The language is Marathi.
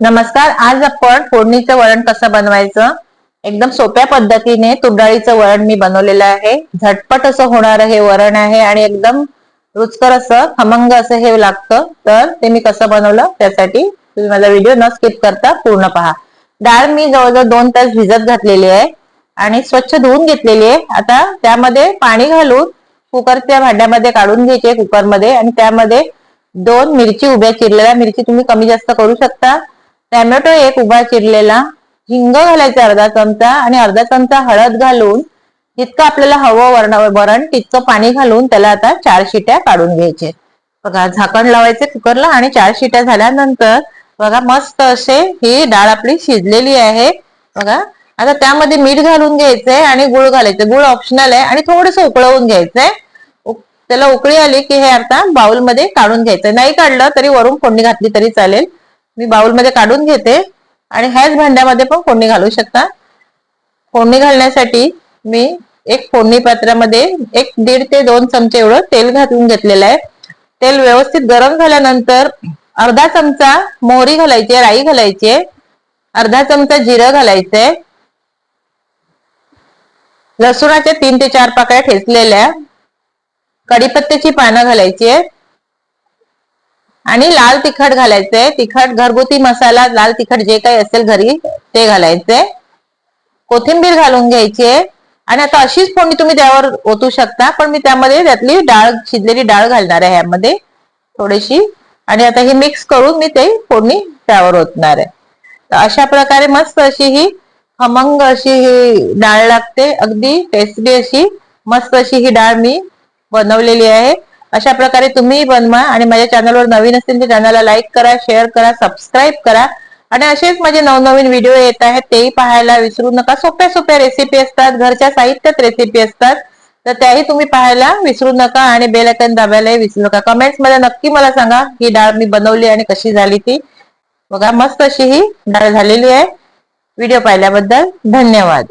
नमस्कार आज आपण फोडणीचं वरण कसं बनवायचं? एकदम सोप्या पद्धतीने तुरडाळीचं वरण मी बनवलेलं आहे. झटपट असं होणार हे वरण आहे आणि एकदम रुचकर असं खमंग असं हे लागतं. तर ते मी कसं बनवलं त्यासाठी तुम्ही माझा व्हिडिओ न स्किप करता पूर्ण पहा. डाळ मी जवळजवळ दोन तास भिजत घातलेली आहे आणि स्वच्छ धुवून घेतलेली आहे. आता त्यामध्ये पाणी घालून कुकरच्या भांड्यामध्ये काढून घ्यायचे कुकरमध्ये. आणि त्यामध्ये दोन मिरची उभ्या चिरलेल्या मिरची तुम्ही कमी जास्त करू शकता. टॅमॅटो एक उभा चिरलेला हिंग घालायचा अर्धा चमचा आणि अर्धा चमचा हळद घालून जितकं आपल्याला हवं वरण वरण तितकं पाणी घालून त्याला आता चार शिट्या काढून घ्यायचे. बघा झाकण लावायचे कुकरला आणि चार शिट्या झाल्यानंतर बघा मस्त असे ही डाळ आपली शिजलेली आहे. बघा आता त्यामध्ये मीठ घालून घ्यायचंय आणि गुळ घालायचं गुळ ऑप्शनल आहे आणि थोडस उकळवून घ्यायचंय. त्याला उकळी आली की हे आता बाउलमध्ये काढून घ्यायचं नाही काढलं तरी वरून फोडणी घातली तरी चालेल. मी बाउलमध्ये काढून घेते आणि ह्याच भांड्यामध्ये पण फोडणी घालू शकता. फोडणी घालण्यासाठी मी एक फोडणी पात्रामध्ये एक दीड ते दोन चमचे एवढं तेल घालून घेतलेलं आहे. तेल व्यवस्थित गरम झाल्यानंतर अर्धा चमचा मोहरी घालायची राई घालायची अर्धा चमचा जिरं घालायचंय. लसूणाच्या तीन ते चार पाकळ्या ठेचलेल्या. कढीपत्त्याची पानं घालायची आणि लाल तिखट घालायचंय तिखट घरगुती मसाला लाल तिखट जे काही असेल घरी ते घालायचंय कोथिंबीर घालून घ्यायची आहे. आणि आता अशीच फोडणी तुम्ही त्यावर ओतू शकता पण मी त्यामध्ये त्यातली डाळ शिजलेली डाळ घालणार आहे ह्यामध्ये थोडीशी. आणि आता ही मिक्स करून मी ते फोडणी त्यावर ओतणार आहे. तर अशा प्रकारे मस्त अशी ही खमंग अशी ही डाळ लागते. अगदी टेस्टी अशी मस्त अशी ही डाळ मी बनवलेली आहे. अशा प्रकारे तुम्ही बनवा आणि माझ्या चॅनलवर नवीन असतील तर चॅनलला लाईक करा शेअर करा सबस्क्राईब करा. आणि असेच माझे नवनवीन व्हिडिओ येत आहेत तेही पाहायला विसरू नका. सोप्या सोप्या रेसिपी असतात घरच्या साहित्यात रेसिपी असतात. तर त्याही तुम्ही पाहायला विसरू नका आणि बेल आयकन दाबायलाही विसरू नका. कमेंट्समध्ये नक्की मला सांगा ही डाळ मी बनवली आणि कशी झाली ती. बघा मस्त अशी ही डाळ झालेली आहे. व्हिडिओ पाहिल्याबद्दल धन्यवाद.